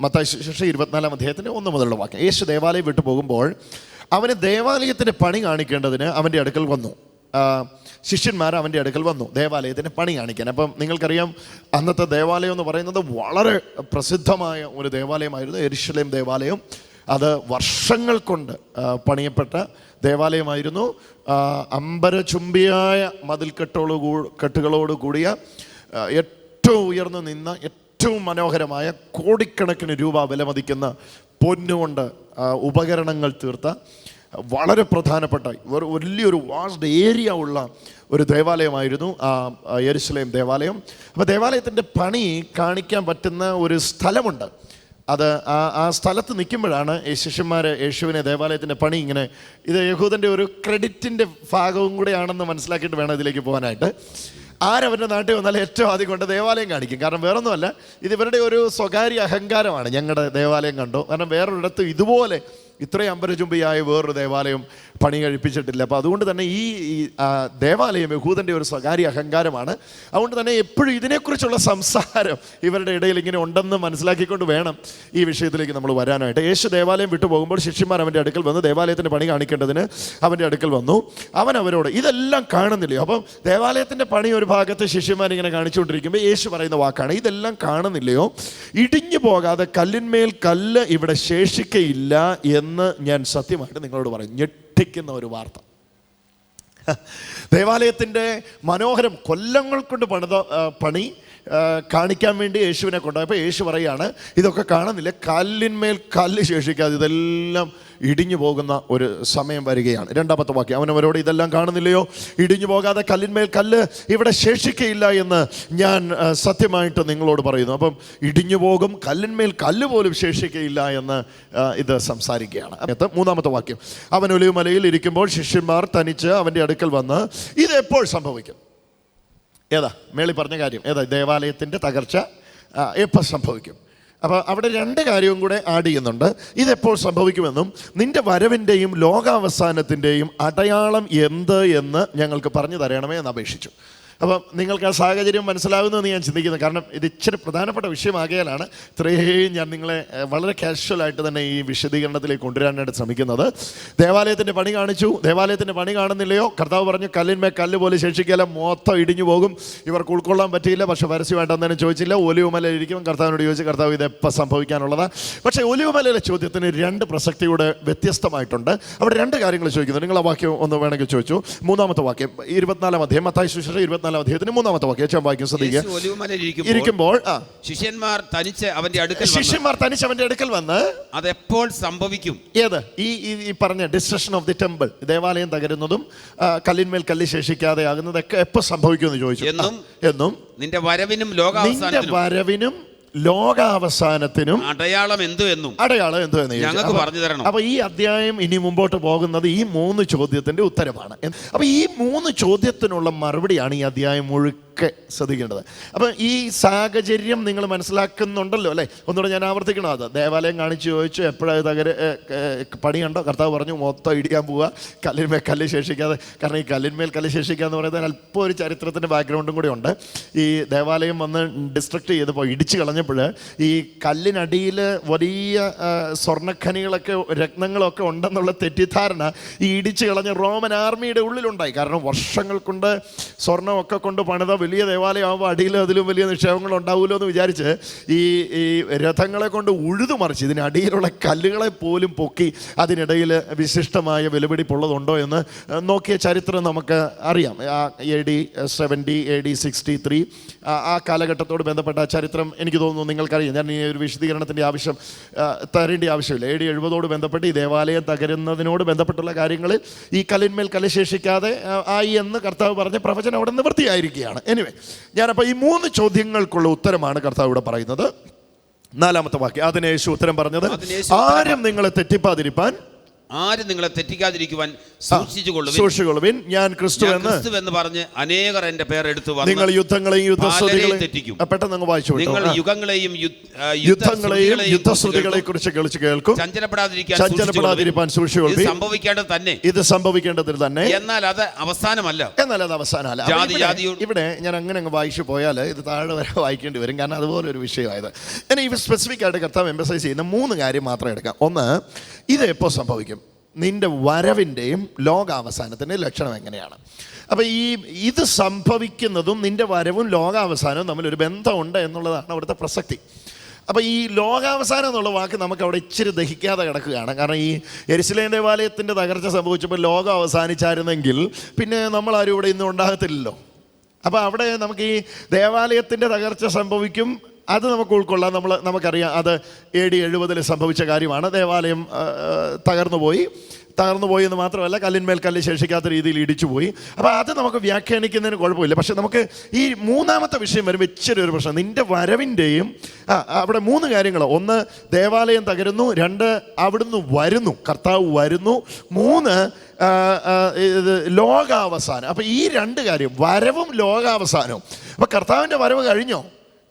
മത്തായി ശിക്ഷ ഇരുപത്തിനാലാം അധ്യായത്തിന്റെ ഒന്ന് മുതലുള്ള വാക്യം. യേശു ദേവാലയം വിട്ടു പോകുമ്പോൾ അവന് ദേവാലയത്തിന്റെ പണി കാണിക്കേണ്ടതിന് അവന്റെ അടുക്കൽ വന്നു. ശിഷ്യന്മാർ അവന്റെ അടുക്കൽ വന്നു ദേവാലയത്തിന്റെ പണി കാണിക്കാൻ. അപ്പം നിങ്ങൾക്കറിയാം അന്നത്തെ ദേവാലയം എന്ന് പറയുന്നത് വളരെ പ്രസിദ്ധമായ ഒരു ദേവാലയമായിരുന്നു എരിശലേം ദേവാലയം. അത് വർഷങ്ങൾ കൊണ്ട് പണിയപ്പെട്ട ദേവാലയമായിരുന്നു. അമ്പരചുംബിയായ മതിൽക്കെട്ടോട് കൂ കെട്ടുകളോട് കൂടിയ ഏറ്റവും ഉയർന്നു നിന്ന ഏറ്റവും മനോഹരമായ കോടിക്കണക്കിന് രൂപ വിലമതിക്കുന്ന പൊന്നുകൊണ്ട് ഉപകരണങ്ങൾ തീർത്ത വളരെ പ്രധാനപ്പെട്ട വലിയൊരു വാസ്റ്റ് ഏരിയ ഉള്ള ഒരു ദേവാലയമായിരുന്നു ആ യരുസലേം ദേവാലയം. അപ്പോൾ ദേവാലയത്തിന്റെ പണി കാണിക്കാൻ പറ്റുന്ന ഒരു സ്ഥലമുണ്ട്. അത് ആ ആ സ്ഥലത്ത് നിൽക്കുമ്പോഴാണ് ഈ ശിഷ്യന്മാർ യേശുവിനെ ദേവാലയത്തിന്റെ പണി ഇങ്ങനെ ഇത് യഹൂദന്റെ ഒരു ക്രെഡിറ്റിന്റെ ഭാഗവും കൂടെയാണെന്ന് മനസ്സിലാക്കിയിട്ട് വേണം ഇതിലേക്ക് പോകാനായിട്ട്. ആരവരുടെ നാട്ടിൽ വന്നാലും ഏറ്റവും ആദ്യം കൊണ്ട് ദേവാലയം കാണിക്കും. കാരണം വേറൊന്നുമല്ല ഇത് ഇവരുടെ ഒരു സ്വകാര്യ അഹങ്കാരമാണ് ഞങ്ങളുടെ ദേവാലയം കണ്ടു? കാരണം വേറൊരിടത്ത് ഇതുപോലെ ഇത്രയും അമ്പരചുംബിയായ വേറൊരു ദേവാലയം പണി കഴിപ്പിച്ചിട്ടില്ല. അപ്പോൾ അതുകൊണ്ട് തന്നെ ഈ ദേവാലയം യഹൂദന്റെ ഒരു സ്വകാര്യ അഹങ്കാരമാണ്. അതുകൊണ്ട് തന്നെ എപ്പോഴും ഇതിനെക്കുറിച്ചുള്ള സംസാരം ഇവരുടെ ഇടയിൽ ഇങ്ങനെ ഉണ്ടെന്ന് മനസ്സിലാക്കിക്കൊണ്ട് വേണം ഈ വിഷയത്തിലേക്ക് നമ്മൾ വരാനായിട്ട്. യേശു ദേവാലയം വിട്ടു പോകുമ്പോൾ ശിഷ്യന്മാർ അവന്റെ അടുക്കൽ വന്ന്. ദേവാലയത്തിന്റെ പണി കാണിക്കേണ്ടതിന് അവന്റെ അടുക്കൽ വന്നു. അവൻ അവരോട് ഇതെല്ലാം കാണുന്നില്ലയോ അപ്പം ദേവാലയത്തിന്റെ പണി ഒരു ഭാഗത്ത് ശിഷ്യന്മാർ ഇങ്ങനെ കാണിച്ചുകൊണ്ടിരിക്കുമ്പോൾ യേശു പറയുന്ന വാക്കാണ് ഇതെല്ലാം കാണുന്നില്ലയോ? ഇടിഞ്ഞു പോകാതെ കല്ലിന്മേൽ കല്ല് ഇവിടെ ശേഷിക്കയില്ല എന്ന് ഞാൻ സത്യമായിട്ട് നിങ്ങളോട് പറയും. ഞെട്ടിക്കുന്ന ഒരു വാർത്ത. ദേവാലയത്തിന്റെ മനോഹരം കൊല്ലങ്ങൾ കൊണ്ട് പണിത പണി കാണിക്കാൻ വേണ്ടി യേശുവിനെ കൊണ്ടുപോയപ്പോൾ യേശു പറയാണ് ഇതൊക്കെ കാണുന്നില്ല. കല്ലിന്മേൽ കല്ല് ശേഷിക്കാതെ ഇതെല്ലാം ഇടിഞ്ഞു പോകുന്ന ഒരു സമയം വരികയാണ്. രണ്ടാമത്തെ വാക്യം അവനവരോട് ഇതെല്ലാം കാണുന്നില്ലയോ? ഇടിഞ്ഞു പോകാതെ കല്ലിന്മേൽ കല്ല് ഇവിടെ ശേഷിക്കയില്ല എന്ന് ഞാൻ സത്യമായിട്ട് നിങ്ങളോട് പറയുന്നു. അപ്പം ഇടിഞ്ഞു പോകും കല്ലിന്മേൽ കല്ല് പോലും ശേഷിക്കയില്ല എന്ന് ഇത് സംസാരിക്കുകയാണ്. മൂന്നാമത്തെ വാക്യം അവൻ ഒലിവുമലയിൽ ഇരിക്കുമ്പോൾ ശിഷ്യന്മാർ തനിച്ച് അവന്റെ അടുക്കൽ വന്ന് ഇത് എപ്പോൾ സംഭവിക്കും? ഏതാ? മേളി പറഞ്ഞ കാര്യം. ഏതാ? ദേവാലയത്തിന്റെ തകർച്ച എപ്പോൾ സംഭവിക്കും? അപ്പോൾ അവിടെ രണ്ട് കാര്യവും കൂടെ ആഡ് ചെയ്യുന്നുണ്ട്. ഇതെപ്പോൾ സംഭവിക്കുമെന്നും നിന്റെ വരവിന്റെയും ലോകാവസാനത്തിന്റെയും അടയാളം എന്ത് എന്ന് ഞങ്ങൾക്ക് പറഞ്ഞു തരണമേ എന്ന് അപേക്ഷിച്ചു. അപ്പം നിങ്ങൾക്ക് ആ സാഹചര്യം മനസ്സിലാവുന്നതെന്ന് ഞാൻ ചിന്തിക്കുന്നു. കാരണം ഇത് ഇച്ചിരി പ്രധാനപ്പെട്ട വിഷയമാകിയാലാണ് ഇത്രയും ഞാൻ നിങ്ങളെ വളരെ കാഷ്വലായിട്ട് തന്നെ ഈ വിശദീകരണത്തിലേക്ക് കൊണ്ടുവരാനായിട്ട് ശ്രമിക്കുന്നത്. ദേവാലയത്തിന്റെ പണി കാണിച്ചു. ദേവാലയത്തിന്റെ പണി കാണുന്നില്ലയോ? കർത്താവ് പറഞ്ഞു കല്ലിന്മേ കല്ല് പോലെ ശേഷിക്കാല മൊത്തം ഇടിഞ്ഞു പോകും. ഇവർക്ക് ഉൾക്കൊള്ളാൻ പറ്റിയില്ല പക്ഷെ പരസ്യമായിട്ടൊന്നും ചോദിച്ചില്ല. ഒലിവുമല ഇരിക്കും. കർത്താവിനോട് ചോദിച്ചു കർത്താവ് ഇത് എപ്പോൾ സംഭവിക്കാനുള്ളതാണ് പക്ഷേ ഒലിവുമലയിലെ ചോദ്യത്തിന് രണ്ട് പ്രസക്തിയുടെ വ്യത്യസ്തമായിട്ടുണ്ട്. അവിടെ രണ്ട് കാര്യങ്ങൾ ചോദിക്കുന്നു. നിങ്ങൾ വാക്യം ഒന്ന് വേണമെങ്കിൽ ചോദിച്ചു. മൂന്നാമത്തെ വാക്യം ഇരുപത്തിനാലാം അധ്യയം മത്തായി ശുശ്രൂഷ ഇരുപത്തിനാലാം അധ്യായത്തിന് മൂന്നാമത്തെ വാക്യം. ഞാൻ വായിക്കും ശ്രദ്ധിക്കുക. ഇരിക്കുമ്പോൾ ശിഷ്യന്മാർ തനിച്ച് അവന്റെ അടുക്കൽ വന്ന് ശിഷ്യന്മാർ തനിച്ച് അവന്റെ അടുക്കൽ വന്ന് അതെപ്പോൾ സംഭവിക്കും? ഏത്? ഈ ഈ പറഞ്ഞ ഡിസ്ട്രക്ഷൻ ഓഫ് ദി ടെമ്പിൾ ദേവാലയം തകരുന്നതും കല്ലിന്മേൽ കല്ല് ശേഷിക്കാതെ ആകുന്നതൊക്കെ എപ്പോൾ സംഭവിക്കുമെന്ന് ചോദിച്ചു. എന്നും എന്നും നിന്റെ വരവിനും നിന്റെ ലോകാവസാനത്തിനും വരവിനും ലോകാവസാനത്തിനും അടയാളം എന്തു എന്നും അടയാളം എന്തു എന്ന് ഞങ്ങൾക്ക് പറഞ്ഞു തരണം. അപ്പൊ ഈ അധ്യായം ഇനി മുമ്പോട്ട് പോകുന്നത് ഈ മൂന്ന് ചോദ്യത്തിന്റെ ഉത്തരമാണ് അപ്പൊ ഈ മൂന്ന് ചോദ്യത്തിനുള്ള മറുപടിയാണ് ഈ അധ്യായം മുഴുക്കെ ശ്രദ്ധിക്കേണ്ടത്. അപ്പം ഈ സാഹചര്യം നിങ്ങൾ മനസ്സിലാക്കുന്നുണ്ടല്ലോ അല്ലേ? ഒന്നുകൂടെ ഞാൻ ആവർത്തിക്കണം അത്? ദേവാലയം കാണിച്ച് ചോദിച്ചു എപ്പോഴാണ് തകര പണി കണ്ടോ? കർത്താവ് പറഞ്ഞു മൊത്തം ഇടിക്കാൻ പോവുക കല്ലിന്മേൽ കല്ല് ശേഷിക്കാതെ. കാരണം ഈ കല്ലിന്മേൽ കല്ല് ശേഷിക്കുക എന്ന് പറയുന്നത് അല്പം ഒരു ചരിത്രത്തിന്റെ ബാക്ക്ഗ്രൗണ്ടും കൂടി ഉണ്ട്. ഈ ദേവാലയം വന്ന് ഡിസ്ട്രക്ട് ചെയ്തപ്പോൾ ഇടിച്ച് കളഞ്ഞപ്പോൾ ഈ കല്ലിനടിയിൽ വലിയ സ്വർണഖനികളൊക്കെ രത്നങ്ങളൊക്കെ ഉണ്ടെന്നുള്ള തെറ്റിദ്ധാരണ ഈ ഇടിച്ചു കളഞ്ഞ റോമൻ ആർമിയുടെ ഉള്ളിലുണ്ടായി. കാരണം വർഷങ്ങൾ കൊണ്ട് സ്വർണമൊക്കെ കൊണ്ട് പണിത വലിയ ദേവാലയമാകുമ്പോൾ അടിയിൽ അതിലും വലിയ നിക്ഷേപങ്ങൾ ഉണ്ടാവുമല്ലോ എന്ന് വിചാരിച്ച് ഈ ഈ രഥങ്ങളെ കൊണ്ട് ഉഴുതുമറിച്ച് ഇതിനടിയിലുള്ള കല്ലുകളെ പോലും പൊക്കി അതിനിടയിൽ വിശിഷ്ടമായ വിലപിടിപ്പുള്ളതുണ്ടോ എന്ന് നോക്കിയ ചരിത്രം നമുക്ക് അറിയാം. A D seventy A D sixty three ആ കാലഘട്ടത്തോട് ബന്ധപ്പെട്ട ചരിത്രം എനിക്ക് തോന്നുന്നു നിങ്ങൾക്കറിയാം. ഞാൻ ഈ ഒരു വിശദീകരണത്തിന്റെ ആവശ്യം തരേണ്ട ആവശ്യമില്ല. എ ഡി എഴുപതോട് ബന്ധപ്പെട്ട് ഈ ദേവാലയം തകരുന്നതിനോട് ബന്ധപ്പെട്ടുള്ള കാര്യങ്ങളിൽ ഈ കല്ലിന്മേൽ കലശേഷിക്കാതെ ആയി എന്ന് കർത്താവ് പറഞ്ഞ പ്രവചനം അവിടെ നിവൃത്തിയായിരിക്കുകയാണ്. എനിവേ ഞാനപ്പോൾ ഈ മൂന്ന് ചോദ്യങ്ങൾക്കുള്ള ഉത്തരമാണ് കർത്താവ് ഇവിടെ പറയുന്നത്. നാലാമത്തെ വാക്യം. അതിന് യേശു ഉത്തരം പറഞ്ഞത് ആരും നിങ്ങളെ തെറ്റിപ്പാതിരിപ്പാൻ ആരും നിങ്ങളെ തെറ്റിക്കാതിരിക്കുവാൻ സൂക്ഷിച്ചുകൊള്ളുവിൻ? ഞാൻ ക്രിസ്തു എന്ന് ക്രിസ്തു എന്ന് പറഞ്ഞ് അനേകർ എന്റെ പേരെടുത്ത് നിങ്ങൾ വന്ന് യുദ്ധങ്ങളെയും യുദ്ധസ്തുതികളെയും തെറ്റിക്കും. പെട്ടെന്ന് അങ്ങ് വായിച്ചു. നിങ്ങൾ യുഗങ്ങളെയും യുദ്ധങ്ങളെയും യുദ്ധസ്തുതികളെ കുറിച്ച് കളിച്ച് കേൾക്കും. ചഞ്ചലപ്പെടാതിരിക്കാൻ ചഞ്ചലപ്പെടാതിരിക്കാൻ സൂക്ഷിച്ചുകൊള്ളുവിൻ. സംഭവിക്കേണ്ടത് തന്നെ. ഇത് സംഭവിക്കേണ്ടതിന് തന്നെ. എന്നാൽ അത് അവസാനമല്ല. എന്നാൽ അത് അവസാനമല്ല. ജാതി ഇവിടെ- ഞാൻ അങ്ങനെ അങ്ങ് വായിച്ചു പോയാൽ ഇത് താഴെ വരെ വായിക്കേണ്ടി വരും. കാരണം അതുപോലെ ഒരു വിഷയമായത്. ഇനി ഇവ സ്പെസിഫിക് ആയിട്ട് കർത്താവ് എംബസൈസ് ചെയ്യുന്ന മൂന്ന് കാര്യം മാത്രം എടുക്കാം. ഒന്ന് ഇത് എപ്പോൾ സംഭവിക്കും? നിന്റെ വരവിന്റെയും ലോകാവസാനത്തിന്റെയും ലക്ഷണം എങ്ങനെയാണ്? അപ്പോൾ ഈ ഇത് സംഭവിക്കുന്നതും നിന്റെ വരവും ലോകാവസാനവും തമ്മിലൊരു ബന്ധമുണ്ട് എന്നുള്ളതാണ് അവിടുത്തെ പ്രസക്തി. അപ്പോൾ ഈ ലോകാവസാനം എന്നുള്ള വാക്ക് നമുക്ക് അവിടെ ഇച്ചിരി ദഹിക്കാതെ കിടക്കുകയാണ്. കാരണം ഈ എരിശിലേം ദേവാലയത്തിന്റെ തകർച്ച സംഭവിച്ചപ്പോൾ ലോകം അവസാനിച്ചായിരുന്നെങ്കിൽ പിന്നെ നമ്മളാരും ഇവിടെ ഇന്നും ഉണ്ടാകത്തില്ലല്ലോ. അപ്പോൾ അവിടെ നമുക്ക് ഈ ദേവാലയത്തിന്റെ തകർച്ച സംഭവിക്കും അത് നമുക്ക് ഉൾക്കൊള്ളാം. നമ്മൾ നമുക്കറിയാം അത് എ ഡി എഴുപതിൽ സംഭവിച്ച കാര്യമാണ്. ദേവാലയം തകർന്നുപോയി തകർന്നുപോയി തകർന്നു പോയി. തകർന്നു പോയി എന്ന് മാത്രമല്ല കല്ലിന്മേൽ കല്ല് ശേഷിക്കാത്ത രീതിയിൽ ഇടിച്ചു പോയി. അപ്പോൾ അത് നമുക്ക് വ്യാഖ്യാനിക്കുന്നതിന് കുഴപ്പമില്ല. പക്ഷെ നമുക്ക് ഈ മൂന്നാമത്തെ വിഷയം വരുമ്പോൾ ഇച്ചിരി ഒരു പ്രശ്നം. നിന്റെ വരവിന്റെയും അവിടെ മൂന്ന് കാര്യങ്ങൾ ഒന്ന് ദേവാലയം തകരുന്നു. രണ്ട് അവിടുന്ന് വരുന്നു. കർത്താവ് വരുന്നു. മൂന്ന് ഇത് ലോകാവസാനം. അപ്പോൾ ഈ രണ്ട് കാര്യം വരവും ലോകാവസാനവും. അപ്പോൾ കർത്താവിന്റെ വരവ് കഴിഞ്ഞോ?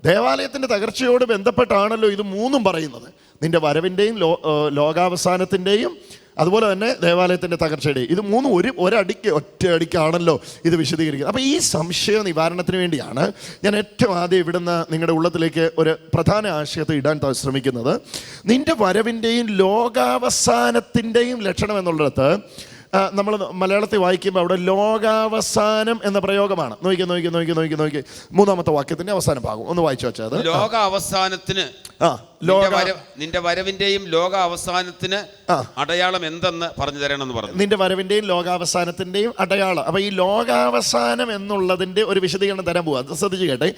ദേവാലയത്തിന്റെ തകർച്ചയോട് ബന്ധപ്പെട്ടാണല്ലോ ഇത് മൂന്നും പറയുന്നത്. നിന്റെ വരവിന്റെയും ലോ ലോകാവസാനത്തിന്റെയും അതുപോലെ തന്നെ ദേവാലയത്തിന്റെ തകർച്ചയുടെയും. ഇത് മൂന്നും ഒരു ഒരടിക്ക് ഒറ്റ അടിക്കാണല്ലോ ഇത് വിശദീകരിക്കുന്നത്. അപ്പോൾ ഈ സംശയ നിവാരണത്തിന് വേണ്ടിയാണ് ഞാൻ ഏറ്റവും ആദ്യം ഇവിടുന്ന് നിങ്ങളുടെ ഉള്ളത്തിലേക്ക് ഒരു പ്രധാന ആശയത്തെ ഇടാൻ ശ്രമിക്കുന്നത്. നിന്റെ വരവിന്റെയും ലോകാവസാനത്തിന്റെയും ലക്ഷണം എന്നുള്ളിടത്ത് നമ്മൾ മലയാളത്തിൽ വായിക്കുമ്പോൾ അവിടെ ലോകാവസാനം എന്ന പ്രയോഗമാണ്. നോക്കി നോക്കി നോക്കി നോക്കി നോക്കി. മൂന്നാമത്തെ വാക്യത്തിന്റെ അവസാന ഭാഗം. ഒന്ന് വായിച്ചു വെച്ചാൽ ലോകാവസാനത്തിന് ലോക ആ. നിന്റെ വരവിന്റെയും ലോക അവസാനത്തിന് അടയാളം എന്തെന്ന് പറഞ്ഞു തരണമെന്ന് പറഞ്ഞു. നിന്റെ വരവിന്റെയും ലോകാവസാനത്തിന്റെയും അടയാളം. അപ്പൊ ഈ ലോകാവസാനം എന്നുള്ളതിന്റെ ഒരു വിശദീകരണം തരാൻ പോവാ. ശ്രദ്ധിച്ച് കേട്ടെ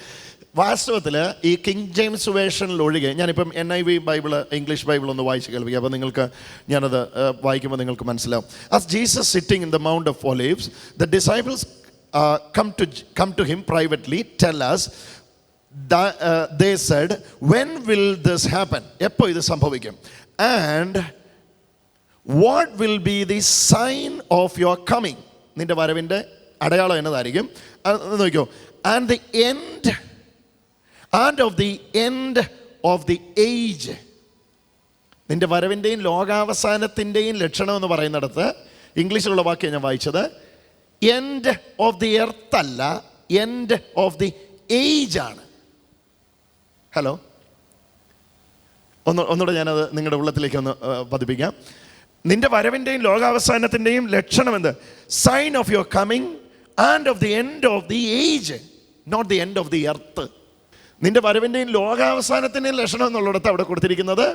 വാസ്തവത്തിൽ ഈ കിങ് ജെയിംസ് വേർഷനിൽ ഒഴികെ ഞാനിപ്പം N I V Bible English Bible ഒന്ന് വായിച്ച് കേൾപ്പിക്കുക അപ്പോൾ നിങ്ങൾക്ക് ഞാനത് വായിക്കുമ്പോൾ നിങ്ങൾക്ക് മനസ്സിലാവും. As Jesus sitting in the Mount of Olives the disciples come to come to him privately tell us they said when will this happen എപ്പോൾ ഇത് സംഭവിക്കും? And what will be the sign of your coming നിന്റെ വരവിന്റെ അടയാളം എന്നതായിരിക്കും. നോക്കിയോ and the end and of the end of the age നിന്റെ വരവിന്റെയും ലോകാവസാനത്തിന്റെയും ലക്ഷണം എന്ന് പറയുന്നിടത്ത് ഇംഗ്ലീഷിലുള്ള വാക്യം ഞാൻ വായിച്ചത് എൻഡ് ഓഫ് ദി എർത്ത് അല്ല എൻഡ് ഓഫ് ദി ഏജ് ആണ്. ഹലോ ഒന്ന് ഒന്നുകൂടെ ഞാനത് നിങ്ങളുടെ ഉള്ളത്തിലേക്ക് ഒന്ന് പതിപ്പിക്കാം. നിന്റെ വരവിന്റെയും ലോകാവസാനത്തിന്റെയും ലക്ഷണം എന്ത്? Sign of your coming and of the end of the age not the end of the earth നിന്റെ വരവിന്റെയും ലോകാവസാനത്തിന്റെയും ലക്ഷണം എന്നുള്ളിടത്ത് അവിടെ കൊടുത്തിരിക്കുന്നത്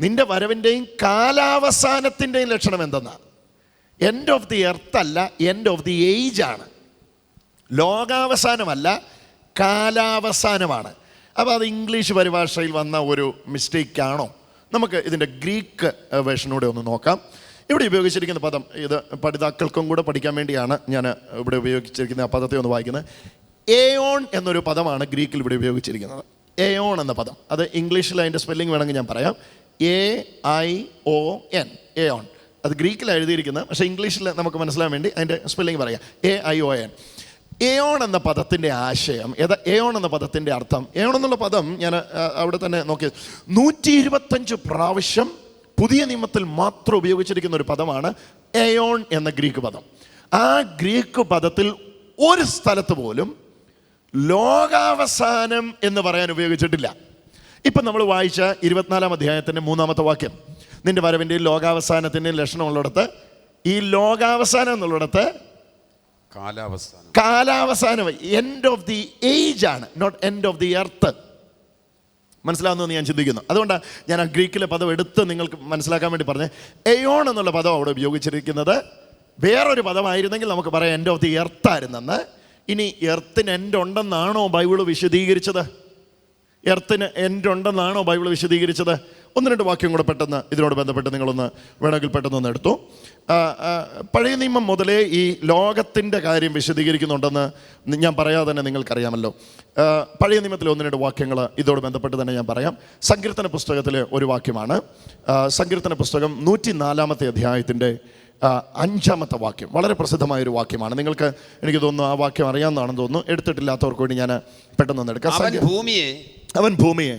നിന്റെ വരവിന്റെയും കാലാവസാനത്തിന്റെയും ലക്ഷണം എന്തെന്നാ? എൻഡ് ഓഫ് ദി എർത്ത് അല്ല എൻഡ് ഓഫ് ദി ഏജ് ആണ്. ലോകാവസാനമല്ല കാലാവസാനമാണ്. അപ്പോൾ അത് ഇംഗ്ലീഷ് പരിഭാഷയിൽ വന്ന ഒരു മിസ്റ്റേക്കാണോ? നമുക്ക് ഇതിന്റെ ഗ്രീക്ക് വേർഷനൂടെ ഒന്ന് നോക്കാം. ഇവിടെ ഉപയോഗിച്ചിരിക്കുന്ന പദം ഇത് പഠിതാക്കൾക്കും കൂടെ പഠിക്കാൻ വേണ്ടിയാണ് ഞാൻ ഇവിടെ ഉപയോഗിച്ചിരിക്കുന്ന ആ പദത്തെ ഒന്ന് വായിക്കുന്നത്. എയോൺ എന്നൊരു പദമാണ് ഗ്രീക്കിൽ ഇവിടെ ഉപയോഗിച്ചിരിക്കുന്നത്. എയോൺ എന്ന പദം. അത് ഇംഗ്ലീഷിൽ അതിന്റെ സ്പെല്ലിംഗ് വേണമെങ്കിൽ ഞാൻ പറയാം. A I O N aion അത് ഗ്രീക്കിൽ എഴുതിയിരിക്കുന്നത് പക്ഷേ ഇംഗ്ലീഷിൽ നമുക്ക് മനസ്സിലാൻ വേണ്ടി അതിന്റെ സ്പെല്ലിംഗ് പറയാം. A I O N aion എന്ന പദത്തിന്റെ ആശയം. ഏതാ? എയോൺ എന്ന പദത്തിന്റെ അർത്ഥം. എയോൺ എന്നുള്ള പദം ഞാൻ അവിടെ തന്നെ നോക്കി. നൂറ്റി ഇരുപത്തഞ്ച് പ്രാവശ്യം പുതിയ നിയമത്തിൽ മാത്രം ഉപയോഗിച്ചിരിക്കുന്ന ഒരു പദമാണ് എയോൺ എന്ന ഗ്രീക്ക് പദം. ആ ഗ്രീക്ക് പദത്തിൽ ഒരു സ്ഥലത്ത് പോലും ലോകാവസാനം എന്ന് പറയാൻ ഉപയോഗിച്ചിട്ടില്ല. ഇപ്പം നമ്മൾ വായിച്ച ഇരുപത്തിനാലാം അധ്യായത്തിന്റെ മൂന്നാമത്തെ വാക്യം. നിന്റെ വരവിന്റെയും ലോകാവസാനത്തിന്റെയും ലക്ഷണമുള്ളിടത്ത് ഈ ലോകാവസാനം എന്നുള്ളിടത്ത് കാലാവസാനം കാലാവസാനം. എൻഡ് ഓഫ് ദി ഏജ് ആണ്. Not end of the earth മനസ്സിലാവുന്നതെന്ന് ഞാൻ ചിന്തിക്കുന്നു. അതുകൊണ്ടാണ് ഞാൻ ആ ഗ്രീക്കിലെ പദം എടുത്ത് നിങ്ങൾക്ക് മനസ്സിലാക്കാൻ വേണ്ടി പറഞ്ഞത് എയോൺ എന്നുള്ള പദം അവിടെ ഉപയോഗിച്ചിരിക്കുന്നത് വേറൊരു പദമായിരുന്നെങ്കിൽ നമുക്ക് പറയാം എൻഡ് ഓഫ് ദി എർത്ത് ആയിരുന്നെന്ന്. ഇനി എർത്തിന് എൻഡ് ഉണ്ടെന്നാണോ ബൈബിൾ വിശദീകരിച്ചത്? എർത്തിന് എൻഡ് ഉണ്ടെന്നാണോ ബൈബിൾ വിശദീകരിച്ചത്? ഒന്ന് രണ്ട് വാക്യം കൂടെ പെട്ടെന്ന് ഇതിനോട് ബന്ധപ്പെട്ട് നിങ്ങളൊന്ന് വേണമെങ്കിൽ പെട്ടെന്ന് ഒന്ന് എടുത്തു. പഴയ നിയമം മുതലേ ഈ ലോകത്തിന്റെ കാര്യം വിശദീകരിക്കുന്നുണ്ടെന്ന് ഞാൻ പറയാതെ തന്നെ നിങ്ങൾക്കറിയാമല്ലോ. പഴയ നിയമത്തിലെ ഒന്ന് രണ്ട് വാക്യങ്ങൾ ഇതോട് ബന്ധപ്പെട്ട് തന്നെ ഞാൻ പറയാം. സങ്കീർത്തന പുസ്തകത്തിലെ ഒരു വാക്യമാണ്. സങ്കീർത്തന പുസ്തകം നൂറ്റി നാലാമത്തെ അധ്യായത്തിന്റെ അഞ്ചാമത്തെ വാക്യം. വളരെ പ്രസിദ്ധമായ ഒരു വാക്യമാണ്. നിങ്ങൾക്ക് എനിക്ക് തോന്നുന്നു ആ വാക്യം അറിയാവുന്നതാണെന്ന് തോന്നുന്നു. എടുത്തിട്ടില്ലാത്തവർക്ക് വേണ്ടി ഞാൻ പെട്ടെന്ന് ഒന്ന് എടുക്കാം. ഭൂമിയെ അവൻ ഭൂമിയെ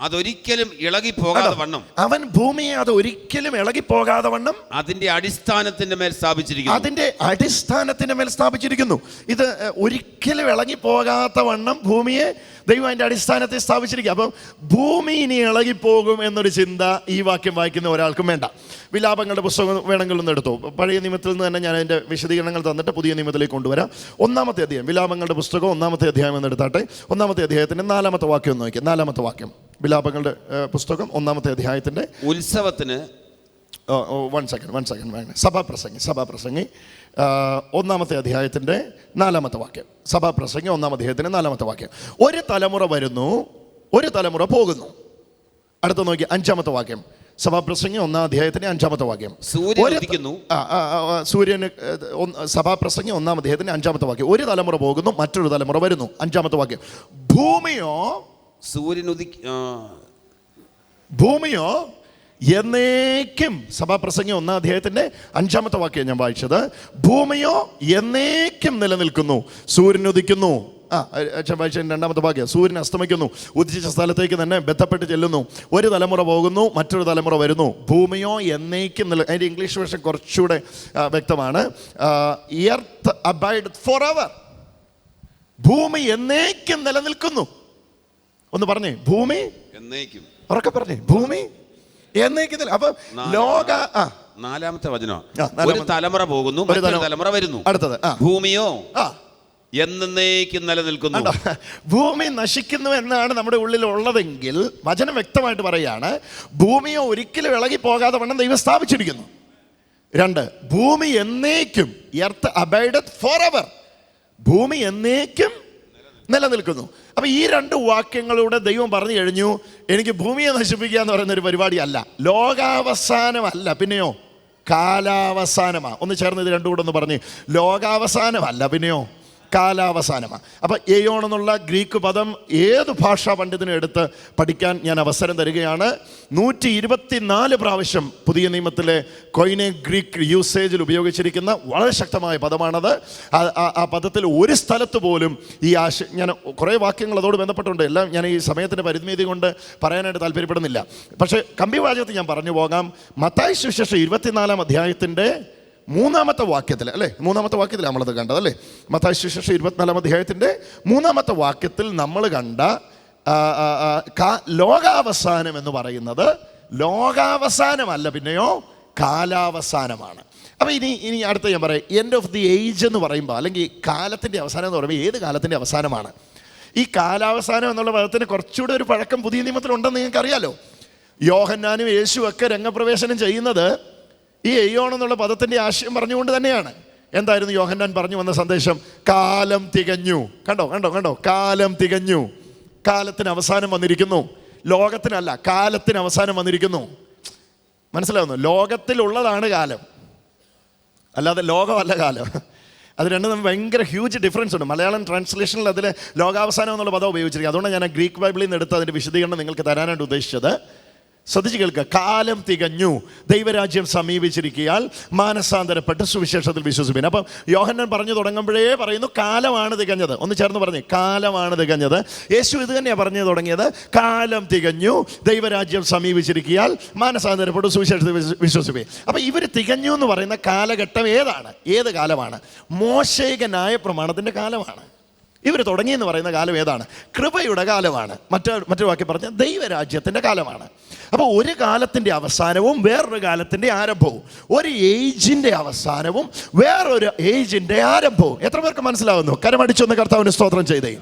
അതൊരിക്കലും ഇളകി പോകാതെ വണ്ണം. അവൻ ഭൂമിയെ അത് ഒരിക്കലും ഇളകി പോകാതെ വണ്ണം. അതിന്റെ അടിസ്ഥാനത്തിന്റെ മേൽ സ്ഥാപിച്ചിരിക്കുന്നു. അതിന്റെ അടിസ്ഥാനത്തിന്റെ മേൽ സ്ഥാപിച്ചിരിക്കുന്നു. ഇത് ഒരിക്കലും ഇളകി പോകാത്ത വണ്ണം ഭൂമിയെ ദൈവം അതിന്റെ അടിസ്ഥാനത്തെ സ്ഥാപിച്ചിരിക്കുക. അപ്പം ഭൂമി ഇനി ഇളകിപ്പോകും എന്നൊരു ചിന്ത ഈ വാക്യം വായിക്കുന്ന ഒരാൾക്കും വേണ്ട. വിലാപങ്ങളുടെ പുസ്തകം വേണമെങ്കിൽ ഒന്ന് എടുത്തു. പഴയ നിയമത്തിൽ നിന്ന് തന്നെ ഞാൻ അതിന്റെ വിശദീകരണങ്ങൾ തന്നിട്ട് പുതിയ നിയമത്തിലേക്ക് കൊണ്ടുവരാം. ഒന്നാമത്തെ അധ്യായം. വിലാപങ്ങളുടെ പുസ്തകം ഒന്നാമത്തെ അധ്യായം എന്ന് എടുത്താട്ടെ. ഒന്നാമത്തെ അധ്യായത്തിന്റെ നാലാമത്തെ വാക്യം ഒന്ന് നോക്കിയാൽ നാലാമത്തെ വാക്യം. വിലാപങ്ങളുടെ പുസ്തകം ഒന്നാമത്തെ അധ്യായത്തിന്റെ ഉത്സവത്തിന് വൺ സെക്കൻഡ് വൺ സെക്കൻഡ് വേണം സഭാപ്രസംഗി സഭാപ്രസംഗി. ഒന്നാമത്തെ അധ്യായത്തിന്റെ നാലാമത്തെ വാക്യം. സഭാപ്രസംഗം ഒന്നാം അധ്യായത്തിന്റെ നാലാമത്തെ വാക്യം. ഒരു തലമുറ വരുന്നു ഒരു തലമുറ പോകുന്നു. അടുത്ത നോക്കി അഞ്ചാമത്തെ വാക്യം. സഭാപ്രസംഗം ഒന്നാം അധ്യായത്തിന്റെ അഞ്ചാമത്തെ വാക്യം. സൂര്യൻ സൂര്യന് സഭാപ്രസംഗം ഒന്ന് അധ്യായത്തിന്റെ അഞ്ചാമത്തെ വാക്യം. ഒരു തലമുറ പോകുന്നു മറ്റൊരു തലമുറ വരുന്നു. അഞ്ചാമത്തെ വാക്യം. ഭൂമിയോ സൂര്യൻ ഭൂമിയോ എന്നേക്കും. സഭാപ്രസംഗം ഒന്നാം അധ്യായത്തിന്റെ അഞ്ചാമത്തെ വാക്യം ഞാൻ വായിച്ചത്. ഭൂമിയോ എന്നേക്കും നിലനിൽക്കുന്നു. സൂര്യൻ ഉദിക്കുന്നു. ആ വായിച്ചതിന്റെ രണ്ടാമത്തെ വാക്യം സൂര്യൻ അസ്തമിക്കുന്നു. ഉദിച്ച സ്ഥലത്തേക്ക് തന്നെ ബന്ധപ്പെട്ട് ചെല്ലുന്നു. ഒരു തലമുറ പോകുന്നു മറ്റൊരു തലമുറ വരുന്നു. ഭൂമിയോ എന്നേക്കും നില അതിന്റെ ഇംഗ്ലീഷ് വേർഷൻ കുറച്ചുകൂടെ വ്യക്തമാണ്. എർത്ത് അബൈഡ് ഫോർ അവർ ഭൂമി എന്നേക്കും നിലനിൽക്കുന്നു. ഒന്ന് പറഞ്ഞേ ഭൂമി? എന്നേക്കും. ഉറക്കെ പറഞ്ഞേ ഭൂമി? എന്നേക്കും നില- അപ്പൊ ലോക ആ. നാലാമത്തെ വചനം ഒരു തലമുറ പോകുന്നു മറ്റൊരു തലമുറ- വരുന്നു. അടുത്തത് ഭൂമിയോ? എന്നേക്കും നിലനിൽക്കുന്നു. ഭൂമി നശിക്കുന്നു എന്നാണ് നമ്മുടെ ഉള്ളിൽ ഉള്ളതെങ്കിൽ വചനം വ്യക്തമായിട്ട് പറയാണ് ഭൂമിയോ ഒരിക്കലും ഇളകി പോകാതെ വണ്ണം ദൈവം സ്ഥാപിച്ചിരിക്കുന്നു. രണ്ട് ഭൂമി എന്നേക്കും എർത്ത് അബൈഡത് ഫോർ എവർ ഭൂമി എന്നേക്കും നിലനിൽക്കുന്നു. അപ്പോൾ ഈ രണ്ട് വാക്യങ്ങളിലൂടെ ദൈവം പറഞ്ഞു കഴിഞ്ഞു എനിക്ക് ഭൂമിയെ നശിപ്പിക്കുക എന്ന് പറയുന്ന ഒരു പരിപാടിയല്ല. ലോകാവസാനമല്ല. പിന്നെയോ? കാലാവസാനമാണ് ഒന്ന് ചേർന്ന് ഇത് രണ്ടും കൂടെ ഒന്ന് പറഞ്ഞ്. ലോകാവസാനമല്ല. പിന്നെയോ? കാലാവസാനമാണ്. അപ്പോൾ ഏയോൺ എന്നുള്ള ഗ്രീക്ക് പദം ഏത് ഭാഷാ പണ്ഡിതനും എടുത്ത് പഠിക്കാൻ ഞാൻ അവസരം തരികയാണ്? നൂറ്റി ഇരുപത്തിനാല് പ്രാവശ്യം പുതിയ നിയമത്തിലെ കൊയിനെ ഗ്രീക്ക് യൂസേജിൽ ഉപയോഗിച്ചിരിക്കുന്ന വളരെ ശക്തമായ പദമാണത്. ആ- പദത്തിൽ ഒരു സ്ഥലത്ത് പോലും ഈ ആശ ഞാൻ കുറേ വാക്യങ്ങൾ അതോട് ബന്ധപ്പെട്ടുണ്ട്. എല്ലാം ഞാൻ ഈ സമയത്തിന്റെ പരിമിതി കൊണ്ട് പറയാനായിട്ട് താല്പര്യപ്പെടുന്നില്ല. പക്ഷേ കമ്പി കമ്പിവാചകത്തിൽ ഞാൻ പറഞ്ഞു പോകാം. മത്തായ സുശേഷം ഇരുപത്തിനാലാം അധ്യായത്തിന്റെ മൂന്നാമത്തെ വാക്യത്തിൽ അല്ലേ? മൂന്നാമത്തെ വാക്യത്തിൽ നമ്മളത് കണ്ടത് അല്ലേ? മത്തായി സുശേഷം ഇരുപത്തിനാലാം അധ്യായത്തിന്റെ മൂന്നാമത്തെ വാക്യത്തിൽ നമ്മൾ കണ്ട ലോകാവസാനം എന്ന് പറയുന്നത് ലോകാവസാനമല്ല പിന്നെയോ കാലാവസാനമാണ്. അപ്പോൾ ഇനി ഇനി അടുത്ത ഞാൻ പറയാം എൻഡ് ഓഫ് ദി ഏജ് എന്ന് പറയുമ്പോൾ അല്ലെങ്കിൽ കാലത്തിന്റെ അവസാനം എന്ന് പറയുമ്പോൾ ഏത് കാലത്തിന്റെ അവസാനമാണ്? ഈ കാലാവസാനം എന്നുള്ള പദത്തിന് കുറച്ചുകൂടെ ഒരു പഴക്കം പുതിയ നിയമത്തിലുണ്ടെന്ന് നിങ്ങൾക്കറിയാലോ. യോഹന്നാനും യേശു ഒക്കെ രംഗപ്രവേശനം ചെയ്യുന്നത് ഈ എയ്യോൺ എന്നുള്ള പദത്തിന്റെ ആശയം പറഞ്ഞുകൊണ്ട് തന്നെയാണ്. എന്തായിരുന്നു യോഹന്നാൻ പറഞ്ഞു വന്ന സന്ദേശം? കാലം തികഞ്ഞു. കണ്ടോ കണ്ടോ കണ്ടോ? കാലം തികഞ്ഞു. കാലത്തിന് അവസാനം വന്നിരിക്കുന്നു. ലോകത്തിനല്ല കാലത്തിന് അവസാനം വന്നിരിക്കുന്നു. മനസ്സിലാവുന്നു? ലോകത്തിലുള്ളതാണ് കാലം. അല്ലാതെ ലോകമല്ല കാലം. അത് രണ്ടും തമ്മിൽ ഭയങ്കര ഹ്യൂജ് ഡിഫറൻസ് ഉണ്ട്. മലയാളം ട്രാൻസ്ലേഷനിൽ അതിൽ ലോകാവസാനം എന്നുള്ള പദം ഉപയോഗിച്ചിരിക്കുക അതുകൊണ്ട് ഞാൻ ഗ്രീക്ക് ബൈബിളിൽ നിന്ന് എടുത്ത് അതിന്റെ വിശദീകരണം നിങ്ങൾക്ക് തരാനായിട്ട് ഉദ്ദേശിച്ചത്. ശ്രദ്ധിച്ച് കേൾക്കുക. കാലം തികഞ്ഞു. ദൈവരാജ്യം സമീപിച്ചിരിക്കിയാൽ മാനസാന്തരപ്പെട്ട് സുവിശേഷത്തിൽ വിശ്വസിപ്പിൻ. അപ്പം യോഹന്നൻ പറഞ്ഞു തുടങ്ങുമ്പോഴേ പറയുന്നു കാലമാണ് തികഞ്ഞത്. ഒന്ന് ചേർന്ന് പറഞ്ഞു കാലമാണ് തികഞ്ഞത്. യേശു ഇത് തന്നെയാണ് പറഞ്ഞു തുടങ്ങിയത്. കാലം തികഞ്ഞു ദൈവരാജ്യം സമീപിച്ചിരിക്കിയാൽ മാനസാന്തരപ്പെട്ട് സുവിശേഷത്തിൽ വിശ്വ- വിശ്വസിപ്പിൻ. അപ്പം ഇവർ തികഞ്ഞു എന്ന് പറയുന്ന കാലഘട്ടം ഏതാണ്? ഏത് കാലമാണ്? മോശകനായ പ്രമാണത്തിന്റെ കാലമാണ്. ഇവർ തുടങ്ങിയെന്ന് പറയുന്ന കാലം ഏതാണ്? കൃപയുടെ കാലമാണ്. മറ്റ മറ്റൊരു വാക്യം പറഞ്ഞാൽ ദൈവരാജ്യത്തിന്റെ കാലമാണ്. അപ്പോൾ ഒരു കാലത്തിന്റെ അവസാനവും വേറൊരു കാലത്തിന്റെ ആരംഭവും. ഒരു ഏജിന്റെ അവസാനവും വേറൊരു ഏജിന്റെ ആരംഭവും. എത്ര പേർക്ക് മനസ്സിലാവുന്നു? കരമടിച്ചൊന്ന് കർത്താവിന് സ്തോത്രം ചെയ്തേ.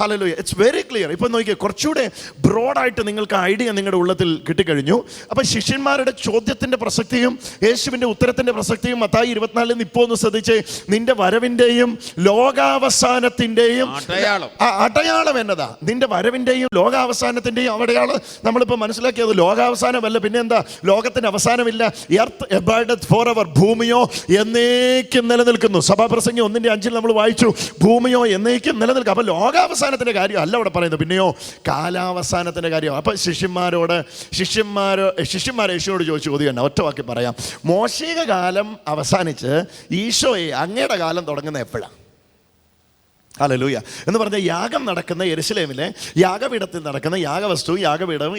ഹലോ ഇറ്റ്സ് വെരി ക്ലിയർ ഇപ്പം നോക്കിയാൽ കുറച്ചുകൂടെ ബ്രോഡായിട്ട് നിങ്ങൾക്ക് ഐഡിയ നിങ്ങളുടെ ഉള്ളത്തിൽ കിട്ടിക്കഴിഞ്ഞു. അപ്പം ശിഷ്യന്മാരുടെ ചോദ്യത്തിന്റെ പ്രസക്തിയും യേശുവിന്റെ ഉത്തരത്തിന്റെ പ്രസക്തിയും മത്തായി ഇരുപത്തിനാലിൽ നിന്ന് ഇപ്പോൾ ഒന്ന് ശ്രദ്ധിച്ച്. നിന്റെ വരവിന്റെയും ലോകാവസാനത്തിന്റെയും അടയാളം. എന്നതാ? നിന്റെ വരവിന്റെയും ലോകാവസാനത്തിന്റെയും അവിടെയാണ് നമ്മളിപ്പോൾ മനസ്സിലാക്കിയത്. ലോകാവസാനമല്ല പിന്നെ എന്താ ലോകത്തിന് അവസാനമില്ല. എർത്ത് എബൈഡത്ത് ഫോർ അവർ ഭൂമിയോ എന്നേക്കും നിലനിൽക്കുന്നു. സഭാപ്രസംഗി ഒന്നിന്റെ അഞ്ചിൽ നമ്മൾ വായിച്ചു. ഭൂമിയോ എന്നേക്കും നിലനിൽക്കും. അപ്പോൾ ലോകാവസാനത്തിന്റെ കാര്യം അല്ല അവിടെ പറയുന്നത്. പിന്നെയോ കാലാവസാനത്തിന്റെ കാര്യം. അപ്പോൾ ശിഷ്യന്മാരോട് ശിഷ്യന്മാരോ ശിഷ്യന്മാർ യേശുവോട് ചോദിച്ചു ചോദ്യം ഒറ്റ വാക്കി പറയാം. മോശിക കാലം അവസാനിച്ച് ഈശോയെ അങ്ങയുടെ കാലം തുടങ്ങുന്ന എപ്പോഴാണ് ഹല്ലേലൂയ. എന്ന് പറഞ്ഞാൽ യാഗം നടക്കുന്ന എരുസലേമിലെ യാഗപീഠത്തിൽ നടക്കുന്ന യാഗവസ്തുവും യാഗപീഠവും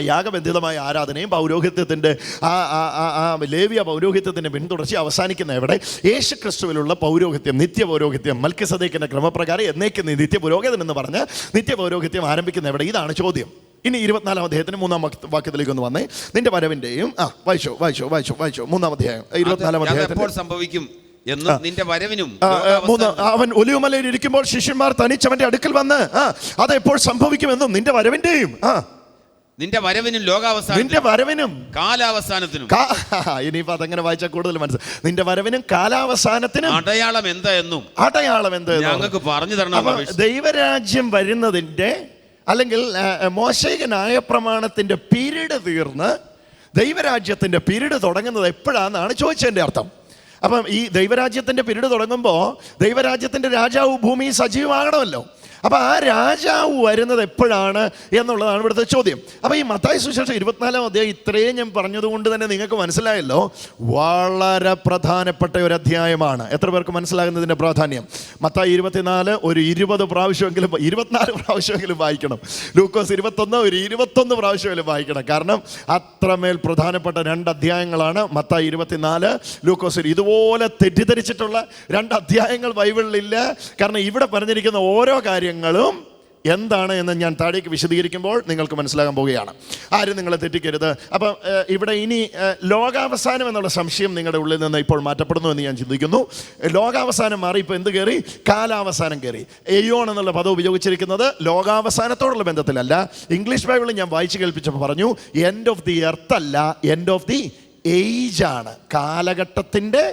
യാഗബന്ധിതമായ ആരാധനയും പൗരോഹിത്യത്തിന്റെ ആ ആ- ലേവിയ പൗരോഹിത്യത്തിന്റെ പിന്തുടർച്ച അവസാനിക്കുന്ന എവിടെ? യേശു ക്രിസ്തുവിലുള്ള പൗരോഹിത്യം നിത്യ പൗരോഹിത്യം മൽക്കിസദേക്കിന്റെ ക്രമപ്രകാരം എന്നേക്ക് നിത്യ പുരോഹിതൻ എന്ന് പറഞ്ഞ് നിത്യ പൗരോഹിത്യം ആരംഭിക്കുന്ന എവിടെ? ഇതാണ് ചോദ്യം. ഇനി ഇരുപത്തിനാലാം അധ്യായത്തിന് മൂന്നാം വാക്യത്തിലേക്ക് ഒന്ന് വന്നേ. നിന്റെ വരവിന്റെയും ആ വായിച്ചോ വായിച്ചോ വായിച്ചോ വായിച്ചോ. മൂന്നാം അധ്യായം ഇരുപത്തിനാലാം അധ്യായം എപ്പോൾ സംഭവിക്കും? എന്നും നിന്റെ വരവിനും ലോകാവസാനം- അവൻ ഒലിവുമലയിൽ ഇരിക്കുമ്പോൾ ശിഷ്യന്മാർ തനിച്ചവന്റെ അടുക്കൽ വന്ന് അതെപ്പോൾ അത് എപ്പോൾ സംഭവിക്കുമെന്നും നിന്റെ വരവിന്റെയും നിന്റെ വരവിനും നിന്റെ ലോകാവസാനത്തിനും വരവിനും. കാലാവസാനത്തിനും. ഇനിയിപ്പോ അതങ്ങനെ വായിച്ചാൽ കൂടുതൽ മനസ്സിലാവും നിന്റെ വരവിനും കാലാവസാനത്തിനും അടയാളം എന്താ എന്നും അടയാളം എന്താ ഞങ്ങൾക്ക് പറഞ്ഞു തരണം ദൈവരാജ്യം വരുന്നതിന്റെ അല്ലെങ്കിൽ മോശൈക ന്യായപ്രമാണത്തിന്റെ പീരീഡ് തീർന്ന് ദൈവരാജ്യത്തിന്റെ പീരീഡ് തുടങ്ങുന്നത് എപ്പോഴാണെന്നാണ് ചോദിച്ചതിന്റെ അർത്ഥം. അപ്പം ഈ ദൈവരാജ്യത്തിന്റെ പിരീഡ് തുടങ്ങുമ്പോൾ ദൈവരാജ്യത്തിന്റെ രാജാവ് ഭൂമി സജീവമാകണമല്ലോ. അപ്പം ആ രാജാവ് വരുന്നത് എപ്പോഴാണ് എന്നുള്ളതാണ് ഇവിടുത്തെ ചോദ്യം. അപ്പം ഈ മത്തായ സുശേഷം ഇരുപത്തിനാലാം അധ്യായം ഇത്രയും ഞാൻ പറഞ്ഞതുകൊണ്ട് തന്നെ നിങ്ങൾക്ക് മനസ്സിലായല്ലോ? വളരെ പ്രധാനപ്പെട്ട ഒരു അധ്യായമാണ്. എത്ര പേർക്ക് മനസ്സിലാകുന്നതിന്റെ പ്രാധാന്യം? മത്തായി ഇരുപത്തിനാല് ഒരു ഇരുപത് പ്രാവശ്യമെങ്കിലും ഇരുപത്തിനാല് പ്രാവശ്യമെങ്കിലും വായിക്കണം. ലൂക്കോസ് ഇരുപത്തൊന്ന് ഒരു ഇരുപത്തൊന്ന് പ്രാവശ്യമെങ്കിലും വായിക്കണം. കാരണം അത്രമേൽ പ്രധാനപ്പെട്ട രണ്ട് അധ്യായങ്ങളാണ് മത്തായി ഇരുപത്തിനാല്. ലൂക്കോസ് ഇതുപോലെ തെറ്റിദ്ധരിച്ചിട്ടുള്ള രണ്ട് അധ്യായങ്ങൾ ബൈബിളിലില്ല. കാരണം ഇവിടെ പറഞ്ഞിരിക്കുന്ന ഓരോ കാര്യങ്ങളും എന്താണ് എന്ന് ഞാൻ താഴേക്ക് വിശദീകരിക്കുമ്പോൾ നിങ്ങൾക്ക് മനസ്സിലാകാൻ പോവുകയാണ്. ആരും നിങ്ങളെ തെറ്റിക്കരുത്. അപ്പം ഇവിടെ ഇനി ലോകാവസാനം എന്നുള്ള സംശയം നിങ്ങളുടെ ഉള്ളിൽ നിന്ന് ഇപ്പോൾ മാറ്റപ്പെടുന്നു എന്ന് ഞാൻ ചിന്തിക്കുന്നു. ലോകാവസാനം മാറി ഇപ്പോൾ എന്ത് കയറി? കാലാവസാനം കയറി. എയോൺ എന്നുള്ള പദം ഉപയോഗിച്ചിരിക്കുന്നത് ലോകാവസാനത്തോടുള്ള ബന്ധത്തിലല്ല. ഇംഗ്ലീഷ് ബൈബിളിൽ ഞാൻ വായിച്ചു കേൾപ്പിച്ചപ്പോൾ പറഞ്ഞു എൻഡ് ഓഫ് ദി എർത്ത് അല്ല എൻഡ് ഓഫ് ദി ഏജ് ആണ്. കാലഘട്ടത്തിന്റെ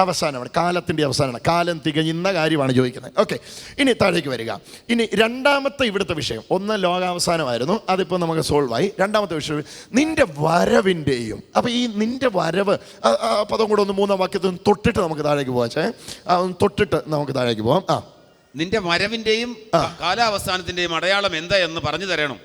അവസാനമാണ് കാലത്തിന്റെ അവസാനമാണ്. കാലം തികയുന്ന കാര്യമാണ് ചോദിക്കുന്നത്. ഓക്കെ ഇനി താഴേക്ക് വരിക. ഇനി രണ്ടാമത്തെ ഇവിടുത്തെ വിഷയം. ഒന്ന് ലോകാവസാനമായിരുന്നു അതിപ്പോൾ നമുക്ക് സോൾവ് ആയി. രണ്ടാമത്തെ വിഷയം നിന്റെ വരവിന്റെയും അപ്പോൾ ഈ നിന്റെ വരവ് പദം കൂടെ ഒന്ന് മൂന്നാം വാക്യത്തിൽ നിന്ന് തൊട്ടിട്ട് നമുക്ക് താഴേക്ക് ഒന്ന് തൊട്ടിട്ട് നമുക്ക് താഴേക്ക് പോവാം. ആ. നിന്റെ വരവിന്റെയും കാലാവസാനത്തിന്റെയും അടയാളം എന്താ എന്ന് പറഞ്ഞു തരണം.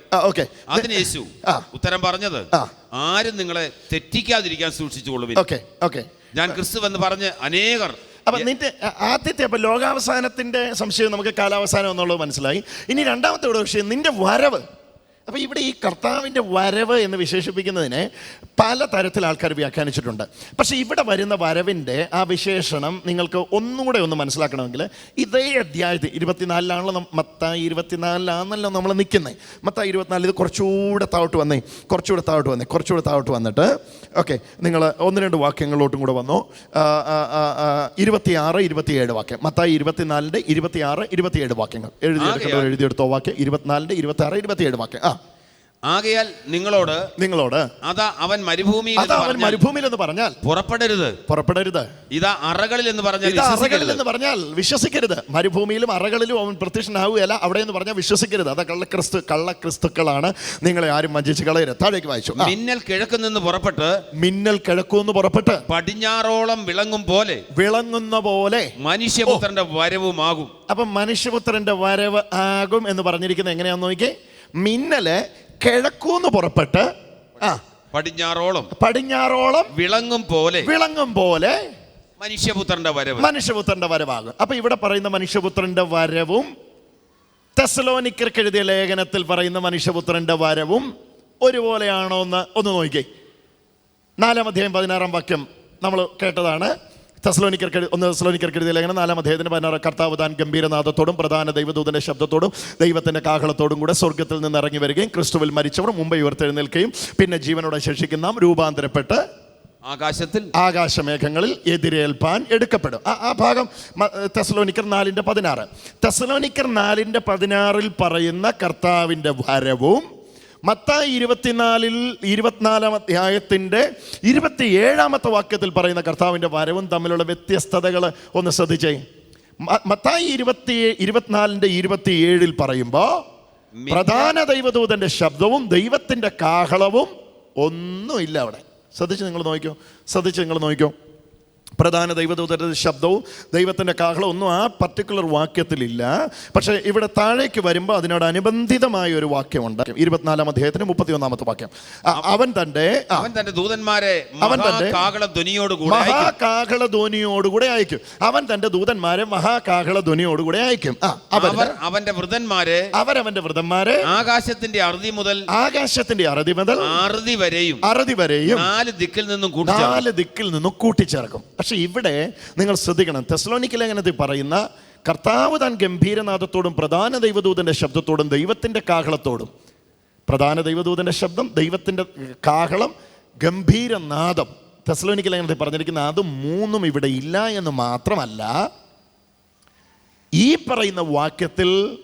അതിന് യേശു ഉത്തരം പറഞ്ഞത് ആരും നിങ്ങളെ തെറ്റിക്കാതിരിക്കാൻ സൂക്ഷിച്ചുകൊള്ളുവിൻ. ഓക്കെ ഓക്കെ ഞാൻ ക്രിസ്തു എന്ന് പറഞ്ഞ് അനേകർ അപ്പൊ നിന്റെ ആദ്യത്തെ അപ്പൊ ലോകാവസാനത്തിന്റെ സംശയം നമുക്ക് കാലാവസാനം എന്നുള്ളത് മനസ്സിലായി. ഇനി രണ്ടാമത്തെ വിഷയം നിന്റെ വരവ്. അപ്പൊ ഇവിടെ ഈ കർത്താവിന്റെ വരവ് എന്ന് വിശേഷിപ്പിക്കുന്നതിനെ പല തരത്തിൽ ആൾക്കാർ വ്യാഖ്യാനിച്ചിട്ടുണ്ട്. പക്ഷേ ഇവിടെ വരുന്ന വരവിന്റെ ആ വിശേഷണം നിങ്ങൾക്ക് ഒന്നുകൂടെ ഒന്ന് മനസ്സിലാക്കണമെങ്കിൽ ഇതേ അധ്യായത്തിൽ ഇരുപത്തിനാലിലാണല്ലോ മത്തായി ഇരുപത്തിനാലിലാണല്ലോ നമ്മൾ നിൽക്കുന്നത് മത്തായി ഇരുപത്തിനാലിൽ ഇത് കുറച്ചുകൂടെ താഴോട്ട് വന്നേ. കുറച്ചുകൂടെ താഴോട്ട് വന്നേ. കുറച്ചുകൂടെ താഴോട്ട് വന്നിട്ട് ഓക്കെ നിങ്ങൾ ഒന്ന് രണ്ട് വാക്യങ്ങളിലോട്ടും കൂടെ വന്നു. ഇരുപത്തിയാറ് ഇരുപത്തിയേഴ് വാക്യം. മത്തായി ഇരുപത്തിനാലിന്റെ ഇരുപത്തിയാറ് ഇരുപത്തിയേഴ് വാക്യങ്ങൾ. എഴുതിയെടുക്കേണ്ടവർ ആകയാൽ- എഴുതിയെടുത്തോ വാക്യം. ഇരുപത്തിനാലിന്റെ ഇരുപത്തിയാറ് ഇരുപത്തിയേഴ് വാക്യം. ആ ആകയാൽ നിങ്ങളോട് നിങ്ങളോട് അതാ അവൻ മരുഭൂമിയിൽ അത് അവൻ പറഞ്ഞാൽ മരുഭൂമിയിൽ എന്ന് പറഞ്ഞാൽ പുറപ്പെടരുത്. പുറപ്പെടരുത്. ഇതാ അറകളിൽ എന്ന് പറഞ്ഞാൽ ഇത് അറകളിൽ എന്ന് പറഞ്ഞാൽ വിശ്വസിക്കരുത്. മരുഭൂമിയിലും അറകളിലും അവൻ പ്രത്യക്ഷനാവുകയല്ല. അവിടെ എന്ന് പറഞ്ഞാൽ വിശ്വസിക്കരുത്. അത് കള്ള ക്രിസ്തുക്കളാണ് നിങ്ങളെ ആരും വഞ്ചിച്ച് കളയരുത്. താഴേക്ക് വായിച്ചു. മിന്നൽ കിഴക്ക് നിന്ന് പുറപ്പെട്ട് മിന്നൽ കിഴക്കു നിന്ന് പുറപ്പെട്ട് പടിഞ്ഞാറോളം വിളങ്ങും പോലെ വിളങ്ങുന്ന പോലെ മനുഷ്യപുത്രന്റെ വരവുമാകും. അപ്പം മനുഷ്യപുത്രന്റെ വരവ് ആകും എന്ന് പറഞ്ഞിരിക്കുന്നത് എങ്ങനെയാന്ന് നോക്കിയേ? മിന്നൽ കിഴക്കൂന്ന് പുറപ്പെട്ട് ആ പടിഞ്ഞാറോളം പടിഞ്ഞാറോളം വിളങ്ങും പോലെ വിളങ്ങും പോലെ മനുഷ്യപുത്രന്റെ വരവ്. മനുഷ്യപുത്രന്റെ വരവാകും. അപ്പൊ ഇവിടെ പറയുന്ന മനുഷ്യപുത്രന്റെ വരവും തെസലോനിക്കർക്ക് എഴുതിയ ലേഖനത്തിൽ പറയുന്ന മനുഷ്യപുത്രന്റെ വരവും ഒരുപോലെയാണോ എന്ന് ഒന്ന് നോക്കിക്കേ. നാലാം അധ്യായം പതിനാറാം വാക്യം നമ്മൾ കേട്ടതാണ്. തെസ്ലോനിക്കർക്ക് ഒന്ന് തെസ്ലോനിക്കർക്ക് എഴുതിയ ലേഖനം നാലാം അധ്യായത്തിന് പതിനാറ്. കർത്താവ് താൻ ഗംഭീരനാഥത്തോടും പ്രധാന ദൈവദൂതന്റെ ശബ്ദത്തോടും ദൈവത്തിന്റെ കാഹളത്തോടും കൂടെ സ്വർഗത്തിൽ നിന്ന് ഇറങ്ങി വരികയും ക്രിസ്തുവിൽ മരിച്ചവർ മുമ്പ് ഉയർത്തെഴുന്നേൽക്കുകയും പിന്നെ ജീവനോടെ ശേഷിക്കുന്ന രൂപാന്തരപ്പെട്ട് ആകാശത്തിൽ ആകാശമേഘങ്ങളിൽ എതിരേൽപ്പാൻ എടുക്കപ്പെടും. ആ ആ ഭാഗം തെസലോനിക്കർ നാലിന്റെ പതിനാറ്. തെസലോനിക്കർ നാലിന്റെ പതിനാറിൽ പറയുന്ന കർത്താവിന്റെ വരവും മത്തായി ഇരുപത്തിനാലിൽ ഇരുപത്തിനാലാം അധ്യായത്തിന്റെ ഇരുപത്തിയേഴാമത്തെ വാക്യത്തിൽ പറയുന്ന കർത്താവിന്റെ വരവും തമ്മിലുള്ള വ്യത്യസ്തതകൾ ഒന്ന് ശ്രദ്ധിച്ചേ. മത്തായി ഇരുപത്തി ഇരുപത്തിനാലിന്റെ ഇരുപത്തിയേഴിൽ പറയുമ്പോൾ പ്രധാന ദൈവദൂതന്റെ ശബ്ദവും ദൈവത്തിന്റെ കാഹളവും ഒന്നുമില്ല അവിടെ. ശ്രദ്ധിച്ച് നിങ്ങൾ നോക്കിക്കോ ശ്രദ്ധിച്ച് നിങ്ങൾ നോക്കിക്കോ. പ്രധാന ദൈവദൂതന്റെ ശബ്ദവും ദൈവത്തിന്റെ കാഹളം ഒന്നും ആ പർട്ടിക്കുലർ വാക്യത്തിലില്ല. പക്ഷേ ഇവിടെ താഴേക്ക് വരുമ്പോൾ അതിനോട് അനുബന്ധിതമായ ഒരു വാക്യമുണ്ട് ഇരുപത്തിനാലാം അധ്യായത്തിന് മുപ്പത്തിയൊന്നാമത്തെ വാക്യം. അവൻ തന്റെ അവൻ തന്റെ ദൂതന്മാരെ അവൻ തന്റെ കാകള ധ്വനിയോടുകൂടെ അയക്കും. മഹാകാഹള ധ്വനിയോടുകൂടെ അയക്കും അവൻ തന്റെ ദൂതന്മാരെ മഹാകാഹള ധ്വനിയോടുകൂടെ അയക്കും അവർ അവന്റെ വൃതന്മാരെ അവരവന്റെ വൃതന്മാരെ ആകാശത്തിന്റെ അറുതി മുതൽ ആകാശത്തിന്റെ അറുതി മുതൽ അറുതി വരെയും അറുതി വരെയും നാല് ദിക്കിൽ നിന്നും നാല് ദിക്കിൽ നിന്നും കൂട്ടിച്ചേർക്കും. പക്ഷെ ഇവിടെ നിങ്ങൾ ശ്രദ്ധിക്കണം. തെസ്ലോനിക്ക് ലേഖനത്തിൽ പറയുന്ന? കർത്താവ് താൻ ഗംഭീരനാഥത്തോടും പ്രധാന ദൈവദൂതന്റെ ശബ്ദത്തോടും ദൈവത്തിന്റെ കാഹളത്തോടും. പ്രധാന ദൈവദൂതന്റെ ശബ്ദം ദൈവത്തിന്റെ കാഹളം ഗംഭീരനാദം. തെസ്ലോനിക്ക് ലേഖനത്തിൽ പറഞ്ഞിരിക്കുന്ന? അത് മൂന്നും ഇവിടെ ഇല്ല എന്ന് മാത്രമല്ല ഈ പറയുന്ന വാക്യത്തിൽ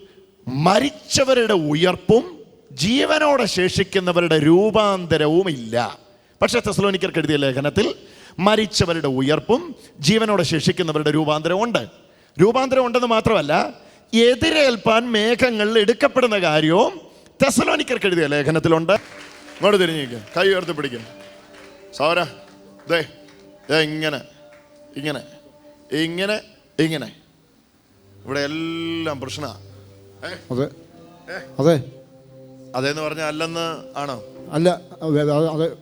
മരിച്ചവരുടെ ഉയർപ്പും ജീവനോടെ ശേഷിക്കുന്നവരുടെ രൂപാന്തരവും ഇല്ല പക്ഷേ തെസ്ലോനിക്കർക്ക് എഴുതിയ ലേഖനത്തിൽ മരിച്ചവരുടെ ഉയർപ്പും ജീവനോടെ ശേഷിക്കുന്നവരുടെ രൂപാന്തരം ഉണ്ട്. രൂപാന്തരം ഉണ്ടെന്ന് മാത്രമല്ല എതിരേൽപ്പാൻ മേഘങ്ങൾ എടുക്കപ്പെടുന്ന കാര്യവും തെസലോനിക്കർക്ക് എഴുതിയ ലേഖനത്തിലുണ്ട്. ഇങ്ങോട്ട് തിരിഞ്ഞിരിക്കുക കൈ ഉയർത്തി പിടിക്കുക സൗര ദേ ഇങ്ങനെ ഇങ്ങനെ ഇങ്ങനെ ഇങ്ങനെ. ഇവിടെ എല്ലാം പ്രശ്ന. അതെ. അതെ. അതെന്ന് പറഞ്ഞാൽ അല്ലെന്ന് ആണോ? അല്ല അതെ.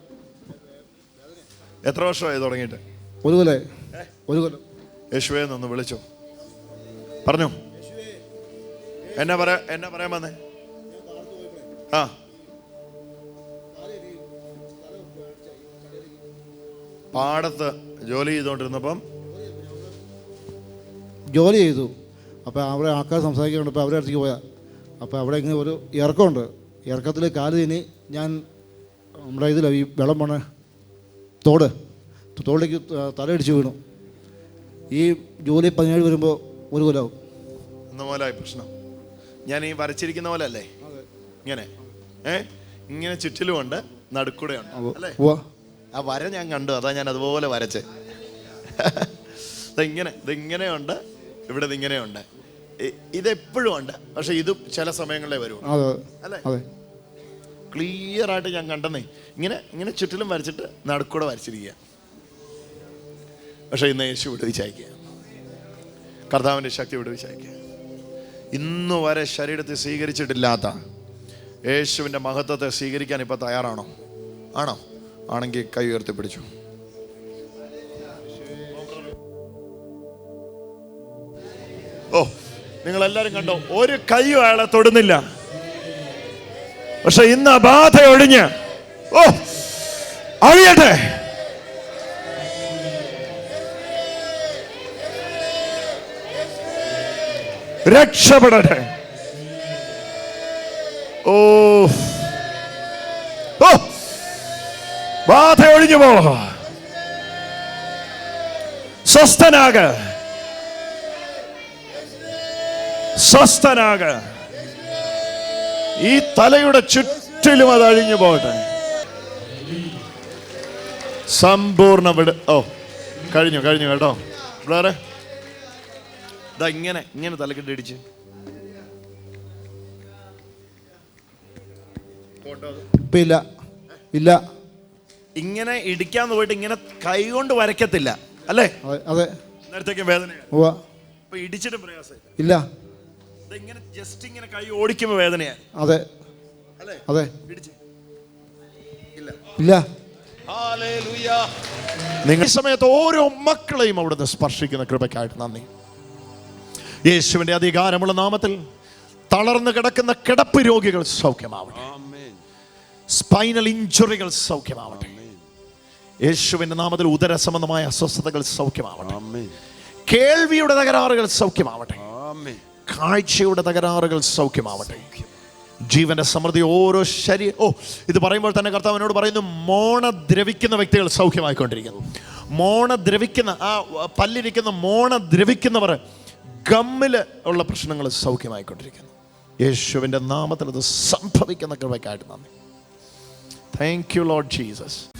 എത്ര വർഷമായി തുടങ്ങിയിട്ട്? ഒരു കൊല്ലേ ഒരു കൊല്ലം. യേശുവേ എന്നൊന്ന് വിളിച്ചോ. പറഞ്ഞു. എന്നാ പറയാ എന്നാ പറയാൻ വന്നേ? ആ. പാടത്ത് ജോലി ചെയ്തുകൊണ്ടിരുന്നപ്പം? ജോലി ചെയ്തു. അപ്പോൾ അവിടെ ആൾക്കാർ സംസാരിക്കുന്നുണ്ട്. അപ്പോൾ അവരുടെ അടുത്തേക്ക് പോയാൽ അപ്പോൾ അവിടെ ഇങ്ങനെ ഒരു ഇറക്കമുണ്ട്. ഇറക്കത്തിൽ കാൽ തിനി ഞാൻ നമ്മുടെ ഇതിലാണ് ഈ വെള്ളം പോണ. തോട്. തോടിലേക്ക് തലയടിച്ച് വീണു. ഈ ജോലി പതിനേഴ് വരുമ്പോൾ ഒരു കൊലാവും പ്രശ്നം. ഞാൻ ഈ വരച്ചിരിക്കുന്ന പോലെ അല്ലേ ഇങ്ങനെ. ഏ? ഇങ്ങനെ ചുറ്റിലുമുണ്ട് നടുക്കൂടെയുണ്ട്. അല്ലേ? ആ വര ഞാൻ കണ്ടു അതാ ഞാൻ അതുപോലെ വരച്ച്. ഇങ്ങനെ ഇതിങ്ങനെയുണ്ട് ഇവിടെ ഇതിങ്ങനെയുണ്ട്. ഇതെപ്പോഴും ഉണ്ട് പക്ഷെ ഇത് ചില സമയങ്ങളിലേ വരുള്ളൂ. അല്ലേ? ക്ലിയർ ആയിട്ട് ഞാൻ കണ്ടെന്നേ. ഇങ്ങനെ ഇങ്ങനെ ചുറ്റിലും വരച്ചിട്ട് നടുക്കൂടെ വരച്ചിരിക്കുക. പക്ഷേ ഇന്ന് യേശു വിടുവിച്ചയക്കുക കർത്താവിന്റെ ശക്തി വിടുവിച്ചയക്കുക ഇന്നു വരെ ശരീരത്തെ സ്വീകരിച്ചിട്ടില്ലാത്ത യേശുവിന്റെ മഹത്വത്തെ സ്വീകരിക്കാൻ ഇപ്പോൾ തയ്യാറാണോ? ആണോ? ആണെങ്കിൽ കൈ ഉയർത്തി പിടിച്ചു. ഓ നിങ്ങളെല്ലാവരും കണ്ടോ? ഒരു കൈയും അയാളെ തൊടുന്നില്ല. പക്ഷെ ഇന്ന് ബാധ ഒഴിഞ്ഞ്. ഓ അഴിയട്ടെ. രക്ഷപ്പെടട്ടെ. ഓ. ഓ ബാധ ഒഴിഞ്ഞു പോളോ സ്വസ്ഥനാക. സ്വസ്ഥനാക. ഈ തലയുടെ ചുറ്റിലും അത് അഴിഞ്ഞു പോകട്ടെ. സമ്പൂർണ വിട ഓ കഴിഞ്ഞു കഴിഞ്ഞു കേട്ടോ. വേറെ ഇതാ ഇങ്ങനെ ഇങ്ങനെ തലക്കെട്ട് ഇടിച്ച്. ഇല്ല ഇല്ല. ഇങ്ങനെ ഇടിക്കാന്ന് പോയിട്ട് ഇങ്ങനെ കൈ കൊണ്ട് വരയ്ക്കത്തില്ല അല്ലേ? അതെ. നേരത്തേക്ക് വേദന ഇടിച്ചിട്ട് പ്രയാസം ഇല്ല. ഇങ്ങനെ ജസ്റ്റ് ഇങ്ങനെ കൈ ഓടിക്കുമ്പോ വേദനയാണ് അതെ. അല്ലേ? അതെ. ഇല്ല. നിങ്ങൾ സമയത്ത് ഓരോ മക്കളെയും അവിടുന്ന് സ്പർശിക്കുന്ന കൃപയ്ക്കായിട്ട് നന്ദി. യേശുവിന്റെ അധികാരമുള്ള നാമത്തിൽ തളർന്നു കിടക്കുന്ന കിടപ്പ് രോഗികൾ സൗഖ്യമാവട്ടെ. സ്പൈനൽ ഇഞ്ചുറികൾ സൗഖ്യമാവട്ടെ. യേശുവിന്റെ നാമത്തിൽ ഉദര സംബന്ധമായ അസ്വസ്ഥതകൾ സൗഖ്യമാവട്ടെ. കേൾവിയുടെ തകരാറുകൾ സൗഖ്യമാവട്ടെ. കാഴ്ചയുടെ തകരാറുകൾ സൗഖ്യമാവട്ടെ. ജീവന്റെ സമൃദ്ധി ഓരോ ശരീ ഓ ഇത് പറയുമ്പോൾ തന്നെ കർത്താവ് എന്നോട് പറയുന്നു മോണ ദ്രവിക്കുന്ന വ്യക്തികൾ സൗഖ്യമായിക്കൊണ്ടിരിക്കുന്നു. മോണ ദ്രവിക്കുന്ന ആ പല്ലിരിക്കുന്ന മോണ ദ്രവിക്കുന്നവർ ഗമ്മിൽ ഉള്ള പ്രശ്നങ്ങൾ സൗഖ്യമായിക്കൊണ്ടിരിക്കുന്നു. യേശുവിന്റെ നാമത്തിൽ അത് സംഭവിക്കുന്ന കൃപയ്ക്കായിട്ട് നന്ദി. Thank you Lord Jesus